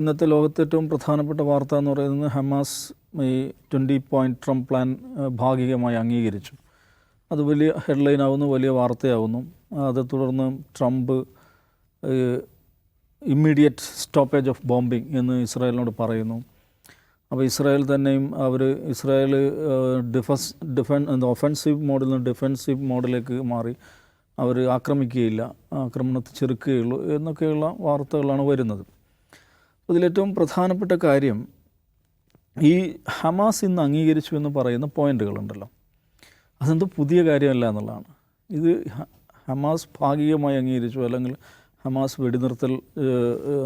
ഇന്നത്തെ ലോകത്തെ ഏറ്റവും പ്രധാനപ്പെട്ട വാർത്ത എന്ന് പറയുന്നത് ഹമാസ് ഈ ട്വന്റി പോയിന്റ് ട്രംപ് പ്ലാൻ ഭാഗികമായി അംഗീകരിച്ചു. അത് വലിയ ഹെഡ്ലൈൻ ആവുന്നു വലിയ വാർത്തയാവുന്നു. അത് തുടർന്ന് Trump immediate stoppage of bombing എന്ന് ഇസ്രായേലിനോട് പറയുന്നു. അപ്പോൾ ഇസ്രായേൽ തന്നെയും അവർ ഇസ്രായേൽ ഡിഫൻസ് ഡിഫൻ ഒഫൻസീവ് മോഡിൽ നിന്ന് ഡിഫൻസീവ് മോഡിലേക്ക് മാറി അവർ ആക്രമിക്കുകയില്ല ആക്രമണത്തെ ചെറുക്കുകയുള്ളൂ എന്നൊക്കെയുള്ള വാർത്തകളാണ് വരുന്നത്. അതിലേറ്റവും പ്രധാനപ്പെട്ട കാര്യം ഈ ഹമാസ് ഇന്ന് അംഗീകരിച്ചു എന്ന് പറയുന്ന പോയിന്റുകളുണ്ടല്ലോ അതെന്തോ പുതിയ കാര്യമല്ല എന്നുള്ളതാണ്. ഇത് ഹമാസ് ഭാഗികമായി അംഗീകരിച്ചു അല്ലെങ്കിൽ ഹമാസ് വെടിനിർത്തൽ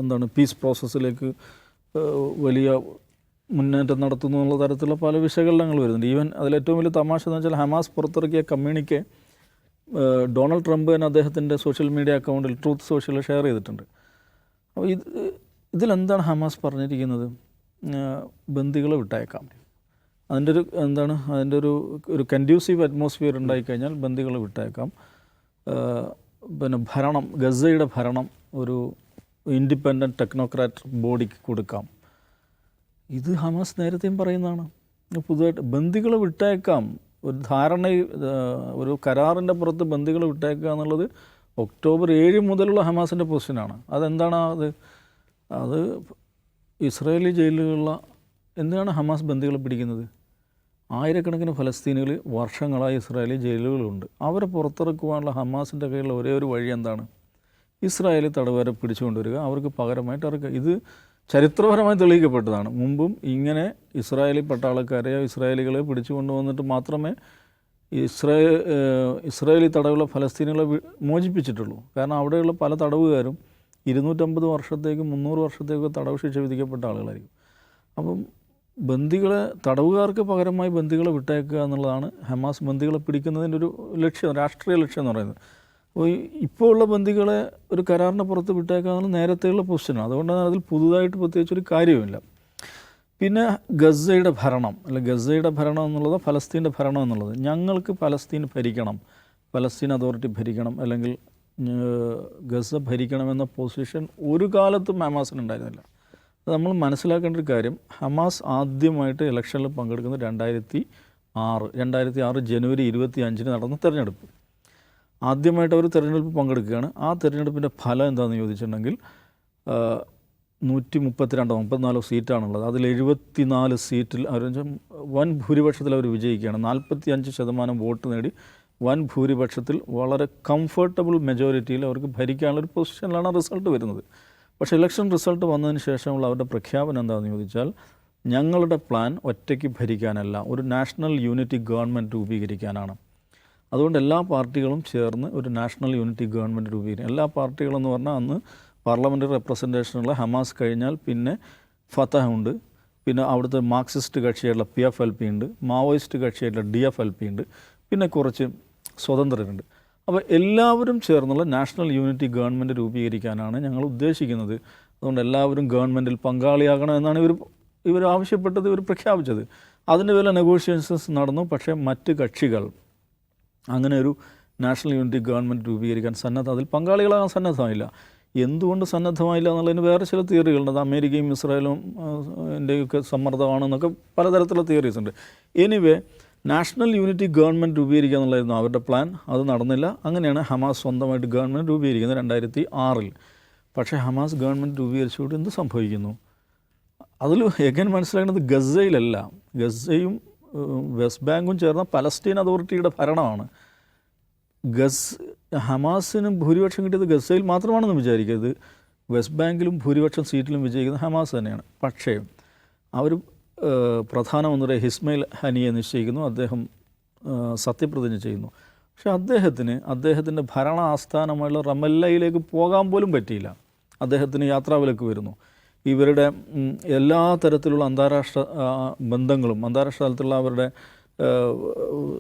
എന്താണ് പീസ് പ്രോസസ്സിലേക്ക് വലിയ മുന്നേറ്റം നടത്തുന്നു എന്നുള്ള തരത്തിലുള്ള പല വിശകലനങ്ങൾ വരുന്നുണ്ട്. ഈവൻ അതിലേറ്റവും വലിയ തമാശ എന്ന് വെച്ചാൽ ഹമാസ് പുറത്തിറക്കിയ കമ്മ്യൂണിക്കെ ഡൊണാൾഡ് ട്രംപ് തന്നെ അദ്ദേഹത്തിന്റെ സോഷ്യൽ മീഡിയ അക്കൗണ്ടിൽ ട്രൂത്ത് സോഷ്യൽ ഷെയർ ചെയ്തിട്ടുണ്ട്. അപ്പോൾ ഇത് ഇതിലെന്താണ് ഹമാസ് പറഞ്ഞിരിക്കുന്നത്? ബന്ദികളെ വിട്ടയക്കാം. അതിന്റെ ഒരു എന്താണ് അതിന്റെ ഒരു ഒരു കൻഡ്യൂസീവ് അറ്റ്മോസ്ഫിയർ ഉണ്ടായിക്കഴിഞ്ഞാൽ ബന്ദികളെ വിട്ടയക്കാം. പിന്നെ ഭരണം ഗസയുടെ ഭരണം ഒരു ഇൻഡിപെൻഡന്റ് ടെക്നോക്രാറ്റ് ബോഡിക്ക് കൊടുക്കാം. ഇത് ഹമാസ് നേരത്തെയും പറയുന്നതാണ്. പുതുതായിട്ട് ബന്ദികളെ വിട്ടയക്കാം. ഒരു ധാരണ ഒരു കരാറിന്റെ പുറത്ത് ബന്ദികളെ വിട്ടയക്കുക എന്നുള്ളത് ഒക്ടോബർ ഏഴ് മുതലുള്ള ഹമാസിന്റെ പൊസിഷനാണ് അതെന്താണ് അത്? അത് ഇസ്രായേലി ജയിലുകളിലുള്ള എന്തിനാണ് ഹമാസ് ബന്ദികളെ പിടിക്കുന്നത്? ആയിരക്കണക്കിന് ഫലസ്തീനുകൾ വർഷങ്ങളായി ഇസ്രായേലി ജയിലുകളുണ്ട്. അവരെ പുറത്തിറക്കുവാനുള്ള ഹമാസിന്റെ കയ്യിലുള്ള ഒരേ ഒരു വഴി എന്താണ്? ഇസ്രായേലി തടവുകാരെ പിടിച്ചുകൊണ്ടുവരിക. അവർക്ക് പകരമായിട്ട് ഇറക്കുക ഇത് ചരിത്രപരമായി തെളിയിക്കപ്പെട്ടതാണ്. മുമ്പും ഇങ്ങനെ ഇസ്രായേലി പട്ടാളക്കാരെയോ ഇസ്രായേലികളെ പിടിച്ചു കൊണ്ടുവന്നിട്ട് മാത്രമേ ഇസ്രായേൽ ഇസ്രായേലി തടവുള്ള ഫലസ്തീനുകളെ മോചിപ്പിച്ചിട്ടുള്ളൂ. കാരണം അവിടെയുള്ള പല തടവുകാരും ഇരുന്നൂറ്റമ്പത് വർഷത്തേക്ക് മുന്നൂറ് വർഷത്തേക്ക് തടവ് ശിക്ഷ വിധിക്കപ്പെട്ട ആളുകളായിരിക്കും. അപ്പം ബന്ദികളെ തടവുകാർക്ക് പകരമായി ബന്ദികളെ വിട്ടേക്കുക എന്നുള്ളതാണ് ഹമാസ് ബന്ദികളെ പിടിക്കുന്നതിന്റെ ഒരു ലക്ഷ്യം രാഷ്ട്രീയ ലക്ഷ്യം എന്ന് പറയുന്നത്. അപ്പോൾ ഇപ്പോൾ ഉള്ള ബന്ദികളെ ഒരു കരാറിന്റെ പുറത്ത് വിട്ടേക്കുക എന്നുള്ള നേരത്തെയുള്ള പൊസിഷനാണ് അതുകൊണ്ടാണ് അതിൽ പുതുതായിട്ട് പ്രത്യേകിച്ചൊരു കാര്യവുമില്ല. പിന്നെ ഗസയുടെ ഭരണം അല്ല ഗസയുടെ ഭരണം എന്നുള്ളത് ഫലസ്തീന്റെ ഭരണം എന്നുള്ളത്. ഞങ്ങൾക്ക് ഫലസ്തീൻ ഭരിക്കണം. ഫലസ്തീൻ അതോറിറ്റി ഭരിക്കണം. അല്ലെങ്കിൽ ഗസ ഭരിക്കണമെന്ന പൊസിഷൻ ഒരു കാലത്തും ഹമാസിന് ഉണ്ടായിരുന്നില്ല. അത് നമ്മൾ മനസ്സിലാക്കേണ്ട ഒരു കാര്യം ഹമാസ് ആദ്യമായിട്ട് ഇലക്ഷനിൽ പങ്കെടുക്കുന്നത് രണ്ടായിരത്തി ആറ് രണ്ടായിരത്തി ആറ് ജനുവരി ഇരുപത്തി അഞ്ചിന് നടന്ന തെരഞ്ഞെടുപ്പ്. ആദ്യമായിട്ട് അവർ തെരഞ്ഞെടുപ്പ് പങ്കെടുക്കുകയാണ്. ആ തെരഞ്ഞെടുപ്പിന്റെ ഫലം എന്താണെന്ന് ചോദിച്ചിട്ടുണ്ടെങ്കിൽ നൂറ്റി മുപ്പത്തിരണ്ടോ മുപ്പത്തിനാലോ സീറ്റാണുള്ളത്. അതിൽ എഴുപത്തിനാല് സീറ്റിൽ അവർ വൻ ഭൂരിപക്ഷത്തിൽ അവർ വിജയിക്കുകയാണ്. നാൽപ്പത്തി അഞ്ച് ശതമാനം വോട്ട് നേടി വൻ ഭൂരിപക്ഷത്തിൽ വളരെ കംഫർട്ടബിൾ മെജോറിറ്റിയിൽ അവർക്ക് ഭരിക്കാനുള്ളൊരു പൊസിഷനിലാണ് റിസൾട്ട് വരുന്നത്. പക്ഷേ ഇലക്ഷൻ റിസൾട്ട് വന്നതിന് ശേഷമുള്ള അവരുടെ പ്രഖ്യാപനം എന്താണെന്ന് ചോദിച്ചാൽ ഞങ്ങളുടെ പ്ലാൻ ഒറ്റയ്ക്ക് ഭരിക്കാനല്ല ഒരു നാഷണൽ യൂണിറ്റി ഗവൺമെന്റ് രൂപീകരിക്കാനാണ്. അതുകൊണ്ട് എല്ലാ പാർട്ടികളും ചേർന്ന് ഒരു നാഷണൽ യൂണിറ്റി ഗവൺമെന്റ് രൂപീകരിക്കും. എല്ലാ പാർട്ടികളെന്ന് പറഞ്ഞാൽ അന്ന് പാർലമെന്ററി റെപ്രസെന്റേഷനുള്ള ഹമാസ് കഴിഞ്ഞാൽ പിന്നെ ഫതഹ ഉണ്ട് പിന്നെ അവിടുത്തെ മാർക്സിസ്റ്റ് കക്ഷിയായിട്ടുള്ള പി എഫ് എൽ പി ഉണ്ട് മാവോയിസ്റ്റ് കക്ഷിയായിട്ടുള്ള ഡി എഫ് എൽ പി ഉണ്ട്. പിന്നെ കുറച്ച് സ്വതന്ത്രരുണ്ട്. അപ്പോൾ എല്ലാവരും ചേർന്നുള്ള നാഷണൽ യൂണിറ്റി ഗവൺമെന്റ് രൂപീകരിക്കാനാണ് ഞങ്ങൾ ഉദ്ദേശിക്കുന്നത്. അതുകൊണ്ട് എല്ലാവരും ഗവൺമെന്റിൽ പങ്കാളിയാകണം എന്നാണ് ഇവർ ഇവർ ആവശ്യപ്പെട്ടത് ഇവർ പ്രഖ്യാപിച്ചത്. അതിന്റെ വില നെഗോഷിയേഷൻസ് നടന്നു. പക്ഷേ മറ്റ് കക്ഷികൾ അങ്ങനെ ഒരു നാഷണൽ യൂണിറ്റി ഗവൺമെന്റ് രൂപീകരിക്കാൻ സന്നദ്ധ അതിൽ പങ്കാളികളാകാൻ സന്നദ്ധമായില്ല. എന്തുകൊണ്ട് സന്നദ്ധമായില്ല എന്നുള്ളതിന് വേറെ ചില തിയറികളുണ്ട് അത് അമേരിക്കയും ഇസ്രായേലും എന്റെയൊക്കെ സമ്മർദ്ദമാണെന്നൊക്കെ പലതരത്തിലുള്ള തിയറീസ് ഉണ്ട്. എനിവേ നാഷണൽ യൂണിറ്റി ഗവൺമെന്റ് രൂപീകരിക്കുക എന്നുള്ളതായിരുന്നു അവരുടെ പ്ലാൻ. അത് നടന്നില്ല. അങ്ങനെയാണ് ഹമാസ് സ്വന്തമായിട്ട് ഗവൺമെന്റ് രൂപീകരിക്കുന്നത് രണ്ടായിരത്തി ആറിൽ പക്ഷേ ഹമാസ് ഗവൺമെന്റ് രൂപീകരിച്ചുകൊണ്ട് എന്ത് സംഭവിക്കുന്നു? അതിൽ എഗൻ മനസ്സിലാക്കുന്നത് ഗസയിലല്ല. ഗസയും വെസ്റ്റ് ബാങ്കും ചേർന്ന പലസ്തീൻ അതോറിറ്റിയുടെ ഭരണമാണ്. ഗസ് ഹമാസിനും ഭൂരിപക്ഷം കിട്ടിയത് ഗസയിൽ മാത്രമാണെന്ന് വിചാരിക്കരുത്. വെസ്റ്റ് ബാങ്കിലും ഭൂരിപക്ഷം സീറ്റിലും വിജയിക്കുന്നത് ഹമാസ് തന്നെയാണ്. പക്ഷേ അവർ പ്രധാനമന്ത്രി ഹിസ്മയിൽ ഹനിയെ നിശ്ചയിക്കുന്നു. അദ്ദേഹം സത്യപ്രതിജ്ഞ ചെയ്യുന്നു. പക്ഷേ അദ്ദേഹത്തിന് അദ്ദേഹത്തിന്റെ ഭരണ ആസ്ഥാനമായുള്ള റമല്ലയിലേക്ക് പോകാൻ പോലും പറ്റിയില്ല. അദ്ദേഹത്തിന് യാത്രാവിലക്ക് വരുന്നു. ഇവരുടെ എല്ലാ തരത്തിലുള്ള അന്താരാഷ്ട്ര ബന്ധങ്ങളും അന്താരാഷ്ട്ര തലത്തിലുള്ള അവരുടെ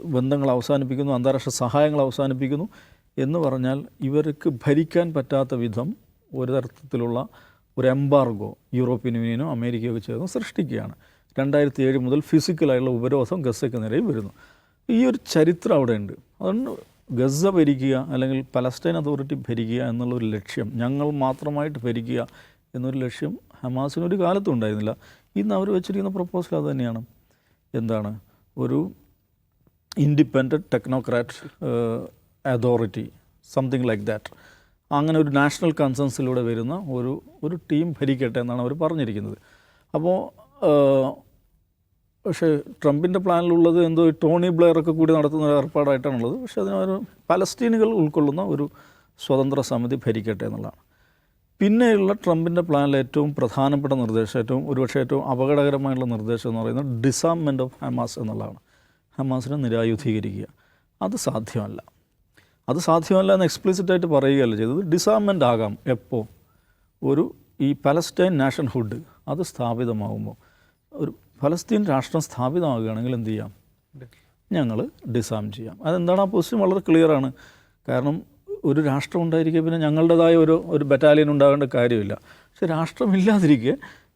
ബന്ധങ്ങൾ അവസാനിപ്പിക്കുന്നു അന്താരാഷ്ട്ര സഹായങ്ങൾ അവസാനിപ്പിക്കുന്നു എന്ന് പറഞ്ഞാൽ ഇവർക്ക് ഭരിക്കാൻ പറ്റാത്ത വിധം ഒരു തരത്തിലുള്ള ഒരു എംബാർഗോ യൂറോപ്യൻ യൂണിയനും അമേരിക്കയൊക്കെ ചേർന്ന് സൃഷ്ടിക്കുകയാണ്. രണ്ടായിരത്തി ഏഴ് മുതൽ ഫിസിക്കലായുള്ള ഉപരോധം ഗസയ്ക്ക് നേരെ വരുന്നു. ഈ ഒരു ചരിത്രം അവിടെയുണ്ട്. അതുകൊണ്ട് ഗസ ഭരിക്കുക അല്ലെങ്കിൽ പലസ്തീൻ അതോറിറ്റി ഭരിക്കുക എന്നുള്ള ഒരു ലക്ഷ്യം ഞങ്ങൾ മാത്രമായിട്ട് ഭരിക്കുക എന്നൊരു ലക്ഷ്യം ഹമാസിന് ഒരു കാലത്തും ഉണ്ടായിരുന്നില്ല. ഇന്ന് അവർ വെച്ചിരിക്കുന്ന പ്രപ്പോസൽ അത് തന്നെയാണ്. എന്താണ്? ഒരു independent technocrat authority something like that. അങ്ങനെ ഒരു നാഷണൽ കൺസൻസിലൂടെ വരുന്ന ഒരു ഒരു ടീം ഭരിക്കട്ടെ എന്നാണ് അവർ പറഞ്ഞിരിക്കുന്നത്. അപ്പോൾ പക്ഷേ ട്രംപിന്റെ പ്ലാനിലുള്ളത് എന്തോ ടോണി ബ്ലെയറൊക്കെ കൂടി നടത്തുന്ന ഒരു ഏർപ്പാടായിട്ടാണുള്ളത്. പക്ഷേ അതിനൊരു പലസ്തീനുകൾ ഉൾക്കൊള്ളുന്ന ഒരു സ്വതന്ത്ര സമിതി ഭരിക്കട്ടെ എന്നുള്ളതാണ്. പിന്നെയുള്ള ട്രംപിന്റെ പ്ലാനിലെ ഏറ്റവും പ്രധാനപ്പെട്ട നിർദ്ദേശം ഏറ്റവും ഒരുപക്ഷെ ഏറ്റവും അപകടകരമായുള്ള നിർദ്ദേശം എന്ന് പറയുന്നത് ഡിസാംമെന്റ് ഓഫ് ഹമാസ് എന്നുള്ളതാണ്. ഹമാസിനെ നിരായുധീകരിക്കുക. അത് സാധ്യമല്ല. അത് സാധ്യമല്ല എന്ന് എക്സ്പ്ലിസിറ്റായിട്ട് പറയുകയല്ല ചെയ്തത്. ഡിസാമെന്റ് ആകാം എപ്പോൾ? ഒരു ഈ പലസ്റ്റൈൻ നാഷൻഹുഡ് അത് സ്ഥാപിതമാകുമ്പോൾ. ഒരു ഫലസ്തീൻ രാഷ്ട്രം സ്ഥാപിതമാകുകയാണെങ്കിൽ എന്ത് ചെയ്യാം? ഞങ്ങൾ ഡിസാം ചെയ്യാം. അതെന്താണ് ആ പൊസിഷൻ വളരെ ക്ലിയറാണ് കാരണം ഒരു രാഷ്ട്രം ഉണ്ടായിരിക്കുക പിന്നെ ഞങ്ങളുടേതായ ഒരു ഒരു ബറ്റാലിയൻ ഉണ്ടാകേണ്ട കാര്യമില്ല. പക്ഷേ രാഷ്ട്രമില്ലാതിരിക്കെ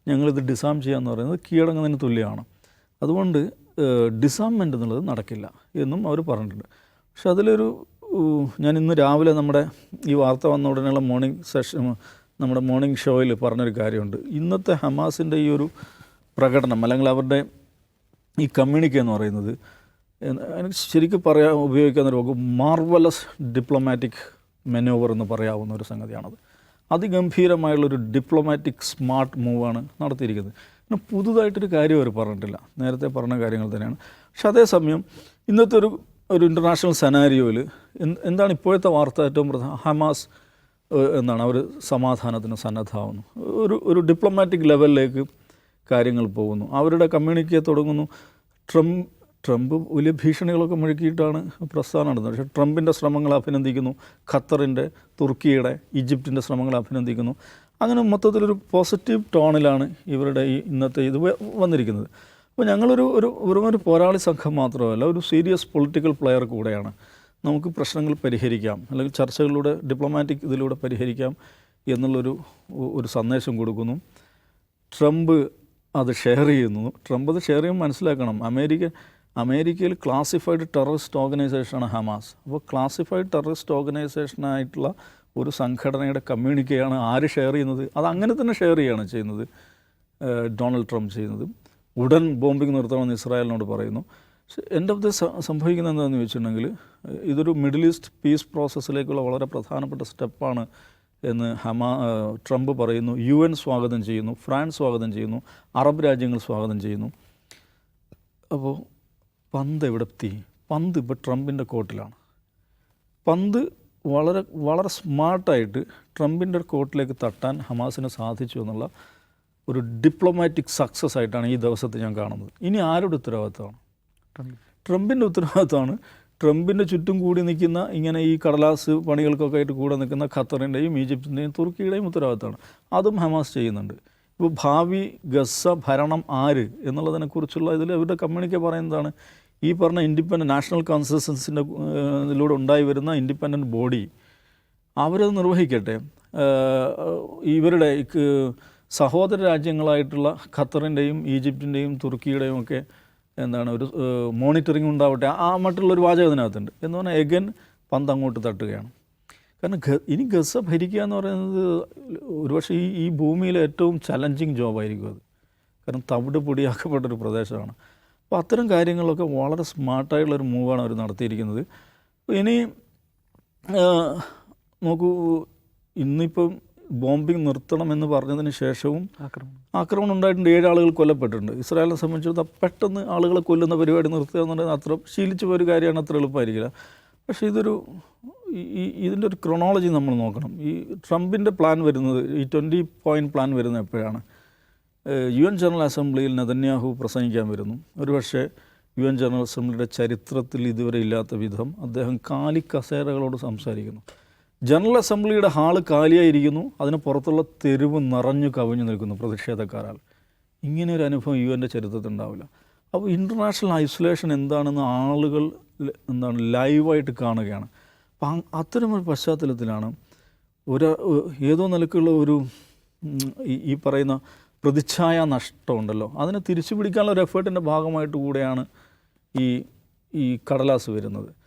ഞങ്ങളിത് ഡിസാം ചെയ്യാന്ന് പറയുന്നത് കീഴടങ്ങുന്നതിന് തുല്യമാണ്. അതുകൊണ്ട് ഡിസാംമെന്റ് എന്നുള്ളത് നടക്കില്ല എന്നും അവർ പറഞ്ഞിട്ടുണ്ട്. പക്ഷെ അതിലൊരു ഞാൻ ഇന്ന് രാവിലെ നമ്മുടെ ഈ വാർത്ത വന്ന ഉടനെയുള്ള മോർണിംഗ് സെഷൻ നമ്മുടെ മോർണിംഗ് ഷോയിൽ പറഞ്ഞൊരു കാര്യമുണ്ട്. ഇന്നത്തെ ഹമാസിന്റെ ഈ ഒരു പ്രകടനം അല്ലെങ്കിൽ അവരുടെ ഈ കമ്മ്യൂണിക്ക എന്ന് പറയുന്നത് എനിക്ക് ശരിക്കും പറയാൻ ഉപയോഗിക്കാവുന്ന ഒരു മാർവലസ് ഡിപ്ലോമാറ്റിക് മെനോവർ എന്ന് പറയാവുന്ന ഒരു സംഗതിയാണത്. അതിഗംഭീരമായുള്ളൊരു ഡിപ്ലോമാറ്റിക് സ്മാർട്ട് മൂവാണ് നടത്തിയിരിക്കുന്നത്. പിന്നെ പുതുതായിട്ടൊരു കാര്യം അവർ പറഞ്ഞിട്ടില്ല. നേരത്തെ പറഞ്ഞ കാര്യങ്ങൾ തന്നെയാണ്. പക്ഷെ അതേസമയം ഇന്നത്തെ ഒരു ഒരു ഇന്റർനാഷണൽ സെനാരിയോയിൽ എന്താണ് ഇപ്പോഴത്തെ വാർത്ത ഏറ്റവും പ്രധാന? ഹമാസ് എന്താണ്? അവർ സമാധാനത്തിന് സന്നദ്ധമാവുന്നു. ഒരു ഒരു ഡിപ്ലോമാറ്റിക് ലെവലിലേക്ക് കാര്യങ്ങൾ പോകുന്നു. അവരുടെ കമ്മ്യൂണിക്കേ തുടങ്ങുന്നു. ട്രംപ് ട്രംപ് വലിയ ഭീഷണികളൊക്കെ മുഴക്കിയിട്ടാണ് പ്രസ്ഥാനം നടന്നത്. പക്ഷേ ട്രംപിന്റെ ശ്രമങ്ങൾ അഭിനന്ദിക്കുന്നു. ഖത്തറിന്റെ തുർക്കിയുടെ ഈജിപ്തിന്റെ ശ്രമങ്ങൾ അഭിനന്ദിക്കുന്നു. അങ്ങനെ മൊത്തത്തിലൊരു പോസിറ്റീവ് ടോണിലാണ് ഇവരുടെ ഈ ഇന്നത്തെ ഇത് വന്നിരിക്കുന്നത്. അപ്പോൾ ഞങ്ങളൊരു ഒരു വെറും ഒരു പോരാളി സംഘം മാത്രമല്ല ഒരു സീരിയസ് പൊളിറ്റിക്കൽ പ്ലെയർ കൂടെയാണ്. നമുക്ക് പ്രശ്നങ്ങൾ പരിഹരിക്കാം. അല്ലെങ്കിൽ ചർച്ചകളിലൂടെ ഡിപ്ലോമാറ്റിക് ഇതിലൂടെ പരിഹരിക്കാം എന്നുള്ളൊരു ഒരു സന്ദേശം കൊടുക്കുന്നു. ട്രംപ് അത് ഷെയർ ചെയ്യുന്നു. ട്രംപ് അത് ഷെയർ ചെയ്യുമ്പോൾ മനസ്സിലാക്കണം. അമേരിക്ക അമേരിക്കയിൽ ക്ലാസിഫൈഡ് ടെററിസ്റ്റ് ഓർഗനൈസേഷനാണ് ഹമാസ് അപ്പോൾ ക്ലാസിഫൈഡ് ടെററിസ്റ്റ് ഓർഗനൈസേഷനായിട്ടുള്ള ഒരു സംഘടനയുടെ കമ്മ്യൂണിക്കയാണ് ആര് ഷെയർ ചെയ്യുന്നത്? അത് അങ്ങനെ തന്നെ ഷെയർ ചെയ്യുകയാണ് ചെയ്യുന്നത്. ഡൊണാൾഡ് ട്രംപ് ചെയ്യുന്നത്. ഉടൻ ബോംബിംഗ് നിർത്തണമെന്ന് ഇസ്രായേലിനോട് പറയുന്നു. എന്റെ അത് സംഭവിക്കുന്നത് എന്താണെന്ന് വെച്ചിട്ടുണ്ടെങ്കിൽ ഇതൊരു മിഡിൽ ഈസ്റ്റ് പീസ് പ്രോസസ്സിലേക്കുള്ള വളരെ പ്രധാനപ്പെട്ട സ്റ്റെപ്പാണ് എന്ന് ഹമാ ട്രംപ് പറയുന്നു. യു എൻ സ്വാഗതം ചെയ്യുന്നു. ഫ്രാൻസ് സ്വാഗതം ചെയ്യുന്നു. അറബ് രാജ്യങ്ങൾ സ്വാഗതം ചെയ്യുന്നു. അപ്പോൾ പന്ത് എവിടെ എത്തി? പന്ത് ഇപ്പോൾ ട്രംപിന്റെ കോട്ടിലാണ്. പന്ത് വളരെ വളരെ സ്മാർട്ടായിട്ട് ട്രംപിന്റെ കോട്ടിലേക്ക് തട്ടാൻ ഹമാസിന് സാധിച്ചു എന്നുള്ള ഒരു ഡിപ്ലോമാറ്റിക് സക്സസ് ആയിട്ടാണ് ഈ ദിവസത്തെ ഞാൻ കാണുന്നത്. ഇനി ആരുടെ ഉത്തരവാദിത്തമാണ് ട്രംപിന്റെ ഉത്തരവാദിത്തമാണ് ട്രംപിന്റെ ചുറ്റും കൂടി നിൽക്കുന്ന ഇങ്ങനെ ഈ കടലാസ് പണികൾക്കൊക്കെ ആയിട്ട് കൂടെ നിൽക്കുന്ന ഖത്തറിന്റെയും ഈജിപ്തിന്റെയും തുർക്കിയുടെയും ഉത്തരവാദിത്തമാണ്. അതും ഹമാസ് ചെയ്യുന്നുണ്ട്. ഇപ്പോൾ ഭാവി ഗസ ഭരണം ആര് എന്നുള്ളതിനെക്കുറിച്ചുള്ള ഇതിൽ അവരുടെ കമ്മ്യൂണിക്ക പറയുന്നതാണ്. ഈ പറഞ്ഞ ഇൻഡിപെൻഡന്റ് നാഷണൽ കോൺസിസ്റ്റൻസിന്റെ ഇതിലൂടെ ഉണ്ടായി വരുന്ന ഇൻഡിപെൻഡന്റ് ബോഡി അവരത് നിർവഹിക്കട്ടെ. ഇവരുടെ സഹോദര രാജ്യങ്ങളായിട്ടുള്ള ഖത്തറിന്റെയും ഈജിപ്തിന്റെയും തുർക്കിയുടെയും ഒക്കെ എന്താണ് ഒരു മോണിറ്ററിംഗ് ഉണ്ടാവട്ടെ ആ മറ്റുള്ളൊരു വാചകം അതിനകത്തുണ്ട് എന്ന് പറഞ്ഞാൽ എഗൻ പന്ത് അങ്ങോട്ട് തട്ടുകയാണ്. കാരണം ഇനി ഗസ ഭരിക്കുക എന്ന് പറയുന്നത് ഒരുപക്ഷെ ഈ ഈ ഭൂമിയിലെ ഏറ്റവും ചലഞ്ചിങ് ജോബായിരിക്കും അത്. കാരണം തവിട് പൊടിയാക്കപ്പെട്ടൊരു പ്രദേശമാണ്. അപ്പോൾ അത്തരം കാര്യങ്ങളൊക്കെ വളരെ സ്മാർട്ടായിട്ടുള്ളൊരു മൂവാണ് അവർ നടത്തിയിരിക്കുന്നത്. ഇനി നോക്കൂ ഇന്നിപ്പം ബോംബിംഗ് നിർത്തണമെന്ന് പറഞ്ഞതിന് ശേഷവും ആക്രമണം. ഉണ്ടായിട്ടുണ്ട്. ഏഴ് ആളുകൾ കൊല്ലപ്പെട്ടിട്ടുണ്ട്. ഇസ്രായേലിനെ സംബന്ധിച്ചിടത്തോളം പെട്ടെന്ന് ആളുകളെ കൊല്ലുന്ന പരിപാടി നിർത്തുക എന്നുള്ളത് അത്ര ശീലിച്ചു പോയൊരു കാര്യമാണ് അത്ര എളുപ്പമായിരിക്കില്ല. പക്ഷേ ഇതൊരു ഈ- ഈ ഇതിന്റെ ഒരു ക്രൊണോളജി നമ്മൾ നോക്കണം. ഈ ട്രംപിന്റെ പ്ലാൻ വരുന്നത് ഈ ട്വന്റി പോയിന്റ് പ്ലാൻ വരുന്നത് എപ്പോഴാണ്? യു എൻ ജനറൽ അസംബ്ലിയിൽ നെതന്യാഹു പ്രസംഗിക്കാൻ വരുന്നു. ഒരുപക്ഷെ യു എൻ ജനറൽ അസംബ്ലിയുടെ ചരിത്രത്തിൽ ഇതുവരെ ഇല്ലാത്ത വിധം അദ്ദേഹം കാലി കസേരകളോട് സംസാരിക്കുന്നു. ജനറൽ അസംബ്ലിയുടെ ഹാൾ കാലിയായിരിക്കുന്നു. അതിന് പുറത്തുള്ള തെരുവ് നിറഞ്ഞു കവിഞ്ഞു നിൽക്കുന്നു പ്രതിഷേധക്കാരാൽ. ഇങ്ങനെ ഒരു അനുഭവം യു എന്റെ ചരിത്രത്തിൽ ഉണ്ടാവില്ല. അപ്പോൾ ഇന്റർനാഷണൽ ഐസൊലേഷൻ എന്താണെന്ന് ആളുകൾ എന്താണ് ലൈവായിട്ട് കാണുകയാണ്. അപ്പം അത്തരമൊരു പശ്ചാത്തലത്തിലാണ് ഒരു ഏതോ നിലക്കുള്ള ഒരു ഈ പറയുന്ന പ്രതിച്ഛായ നഷ്ടമുണ്ടല്ലോ. അതിനെ തിരിച്ചു പിടിക്കാനുള്ള ഒരു എഫേർട്ടിന്റെ ഭാഗമായിട്ട് കൂടെയാണ് ഈ ഈ കടലാസ് വരുന്നത്.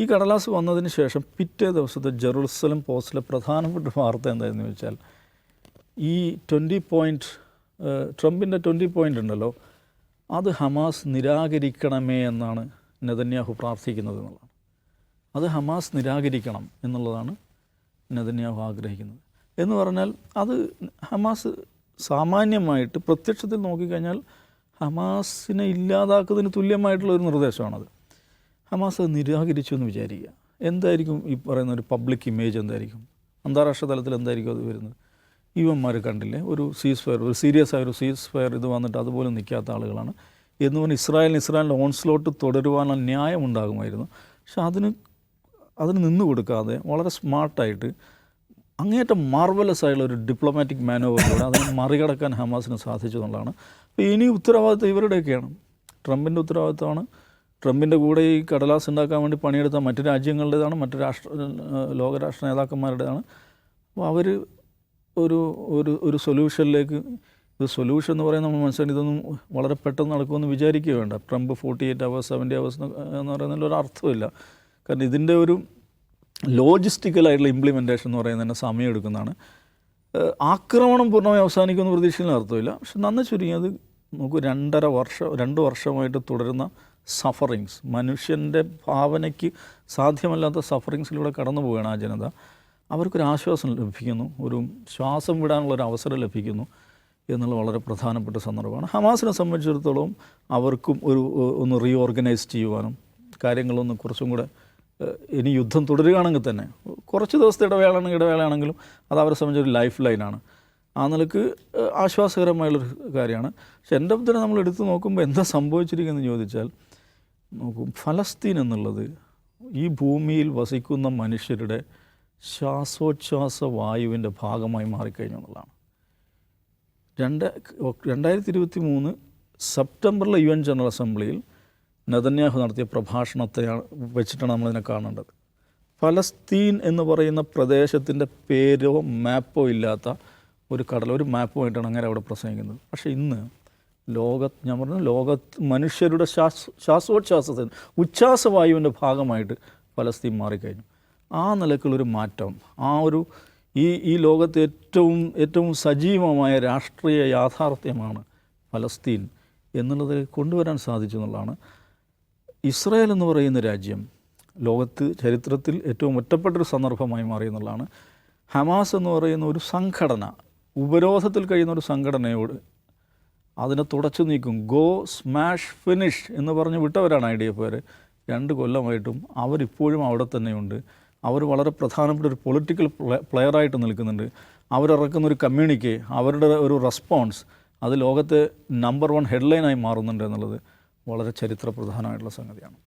ഈ കടലാസ് വന്നതിന് ശേഷം പിറ്റേ ദിവസത്തെ ജെറുസലം പോസ്റ്റിലെ പ്രധാനപ്പെട്ട വാർത്ത എന്തായിരുന്നു വെച്ചാൽ ഈ ട്വന്റി പോയിന്റ് ട്രംപിന്റെ ട്വന്റി പോയിന്റ് ഉണ്ടല്ലോ അത് ഹമാസ് നിരാകരിക്കണമേ എന്നാണ് നെതന്യാഹു പ്രാർത്ഥിക്കുന്നത് എന്നുള്ളതാണ്. അത് ഹമാസ് നിരാകരിക്കണം എന്നുള്ളതാണ് നെതന്യാഹു ആഗ്രഹിക്കുന്നത്. എന്ന് പറഞ്ഞാൽ അത് ഹമാസ് സാമാന്യമായിട്ട് പ്രത്യക്ഷത്തിൽ നോക്കിക്കഴിഞ്ഞാൽ ഹമാസിനെ ഇല്ലാതാക്കുന്നതിന് തുല്യമായിട്ടുള്ള ഒരു നിർദ്ദേശമാണത്. ഹമാസ് നിരാകരിച്ചു എന്ന് വിചാരിക്കുക. എന്തായിരിക്കും ഈ പറയുന്ന ഒരു പബ്ലിക് ഇമേജ് എന്തായിരിക്കും? അന്താരാഷ്ട്ര തലത്തിൽ എന്തായിരിക്കും അത് വരുന്നത്? ഇവന്മാർ കണ്ടില്ലേ? ഒരു സീസ് ഫയർ ഒരു സീരിയസ് ആയ ഒരു സീസ് ഫയർ ഇത് വന്നിട്ട് അതുപോലെ നിൽക്കാത്ത ആളുകളാണ്. എന്ന് പറഞ്ഞാൽ ഇസ്രായേലിന് ഇസ്രായേലിന്റെ ഓൺസ്ലോട്ട് തുടരുവാനുള്ള ന്യായം ഉണ്ടാകുമായിരുന്നു. പക്ഷെ അതിന് അതിന് നിന്ന് കൊടുക്കാതെ വളരെ സ്മാർട്ടായിട്ട് അങ്ങേറ്റം മാർവലസ് ആയുള്ള ഒരു ഡിപ്ലോമാറ്റിക് മാനോവറിലൂടെ അതിനെ മറികടക്കാൻ ഹമാസിന് സാധിച്ചു എന്നുള്ളതാണ് അപ്പോൾ ഇനി ഉത്തരവാദിത്വം ഇവരുടെയൊക്കെയാണ്. ട്രംപിന്റെ ഉത്തരവാദിത്തമാണ്. ട്രംപിന്റെ കൂടെ ഈ കടലാസ് ഉണ്ടാക്കാൻ വേണ്ടി പണിയെടുത്ത മറ്റു രാജ്യങ്ങളുടേതാണ് മറ്റു രാഷ്ട്ര ലോകരാഷ്ട്ര നേതാക്കന്മാരുടേതാണ്. അപ്പോൾ അവർ ഒരു ഒരു ഒരു സൊല്യൂഷനിലേക്ക് ഇത് സൊല്യൂഷൻ എന്ന് പറയുന്നത് നമ്മൾ മനസ്സിലാക്കി ഇതൊന്നും വളരെ പെട്ടെന്ന് നടക്കുമെന്ന് വിചാരിക്കുക വേണ്ട. Trump forty eight hours seventy hours എന്ന് പറയുന്നതിൽ ഒരു അർത്ഥമില്ല കാരണം ഇതിന്റെ ഒരു ലോജിസ്റ്റിക്കലായിട്ടുള്ള ഇംപ്ലിമെന്റേഷൻ എന്ന് പറയുന്നത് തന്നെ സമയമെടുക്കുന്നതാണ് എടുക്കുന്നതാണ് ആക്രമണം പൂർണമായി അവസാനിക്കുമെന്ന് പ്രതീക്ഷിക്കുന്ന അർത്ഥമില്ല പക്ഷെ നന്ന ചുരുങ്ങിയത് നമുക്ക് രണ്ടര വർഷം രണ്ട് വർഷമായിട്ട് തുടരുന്ന സഫറിങ്സ് മനുഷ്യന്റെ ഭാവനയ്ക്ക് സാധ്യമല്ലാത്ത സഫറിങ്സിലൂടെ കടന്നു പോവുകയാണ് ആ ജനത. അവർക്കൊരു ആശ്വാസം ലഭിക്കുന്നു ഒരു ശ്വാസം വിടാനുള്ള ഒരു അവസരം ലഭിക്കുന്നു എന്നുള്ള വളരെ പ്രധാനപ്പെട്ട സന്ദർഭമാണ്. ഹമാസിനെ സംബന്ധിച്ചിടത്തോളം അവർക്കും ഒരു ഒന്ന് റീഓർഗനൈസ് ചെയ്യുവാനും കാര്യങ്ങളൊന്ന് കുറച്ചും കൂടെ ഇനി യുദ്ധം തുടരുകയാണെങ്കിൽ തന്നെ കുറച്ച് ദിവസത്തെ ഇടവേളയാണെങ്കിൽ ഇടവേളയാണെങ്കിലും അത് അവരെ സംബന്ധിച്ച് ഒരു ലൈഫ് ലൈനാണ് ആ നിലയ്ക്ക് ആശ്വാസകരമായുള്ളൊരു കാര്യമാണ്. പക്ഷെ എന്റെ നമ്മൾ എടുത്തു നോക്കുമ്പോൾ എന്താ സംഭവിച്ചിരിക്കുന്നത് ചോദിച്ചാൽ നോക്കൂ ഫലസ്തീൻ എന്നുള്ളത് ഈ ഭൂമിയിൽ വസിക്കുന്ന മനുഷ്യരുടെ ശ്വാസോച്ഛ്വാസ വായുവിന്റെ ഭാഗമായി മാറിക്കഴിഞ്ഞു എന്നുള്ളതാണ്. രണ്ട് രണ്ടായിരത്തി ഇരുപത്തി മൂന്ന് സെപ്റ്റംബറിലെ യു എൻ ജനറൽ അസംബ്ലിയിൽ നെതന്യാഹു നടത്തിയ പ്രഭാഷണത്തെ വെച്ചിട്ടാണ് നമ്മളിതിനെ കാണേണ്ടത്. ഫലസ്തീൻ എന്ന് പറയുന്ന പ്രദേശത്തിന്റെ പേരോ മാപ്പോ ഇല്ലാത്ത ഒരു കടൽ ഒരു മാപ്പുമായിട്ടാണ് അങ്ങനെ അവിടെ പ്രസംഗിക്കുന്നത്. പക്ഷേ ഇന്ന് ലോക ഞാൻ പറഞ്ഞു ലോകത്ത് മനുഷ്യരുടെ ശ്വാസ ശ്വാസോച്ഛ്വാസത്തിന് ഉച്ഛ്വാസവായുവിന്റെ ഭാഗമായിട്ട് ഫലസ്തീൻ മാറിക്കഴിഞ്ഞു. ആ നിലക്കുള്ളൊരു മാറ്റം ആ ഒരു ഈ ഈ ലോകത്തെ ഏറ്റവും ഏറ്റവും സജീവമായ രാഷ്ട്രീയ യാഥാർത്ഥ്യമാണ് ഫലസ്തീൻ എന്നുള്ളത് കൊണ്ടുവരാൻ സാധിച്ചു എന്നുള്ളതാണ്. ഇസ്രായേൽ എന്ന് പറയുന്ന രാജ്യം ലോകത്ത് ചരിത്രത്തിൽ ഏറ്റവും ഒറ്റപ്പെട്ടൊരു സന്ദർഭമായി മാറി എന്നുള്ളതാണ്. ഹമാസ് എന്ന് പറയുന്ന ഒരു സംഘടന ഉപരോധത്തിൽ കഴിയുന്ന ഒരു സംഘടനയോട് അതിനെ തുടച്ചു നീക്കും. ഗോ സ്മാഷ് ഫിനിഷ് എന്ന് പറഞ്ഞ് വിട്ടവരാണ് ഐ ഡി എഫ് രണ്ട് കൊല്ലമായിട്ടും അവരിപ്പോഴും അവിടെ തന്നെയുണ്ട്. അവർ വളരെ പ്രധാനപ്പെട്ട ഒരു പൊളിറ്റിക്കൽ പ്ലെയറായിട്ട് നിൽക്കുന്നുണ്ട്. അവരിറക്കുന്ന ഒരു കമ്മ്യൂണിക്കെ അവരുടെ ഒരു റെസ്പോൺസ് അത് ലോകത്തെ നമ്പർ വൺ ഹെഡ്ലൈനായി മാറുന്നുണ്ട് എന്നുള്ളത് വളരെ ചരിത്ര പ്രധാനമായിട്ടുള്ള സംഗതിയാണ്.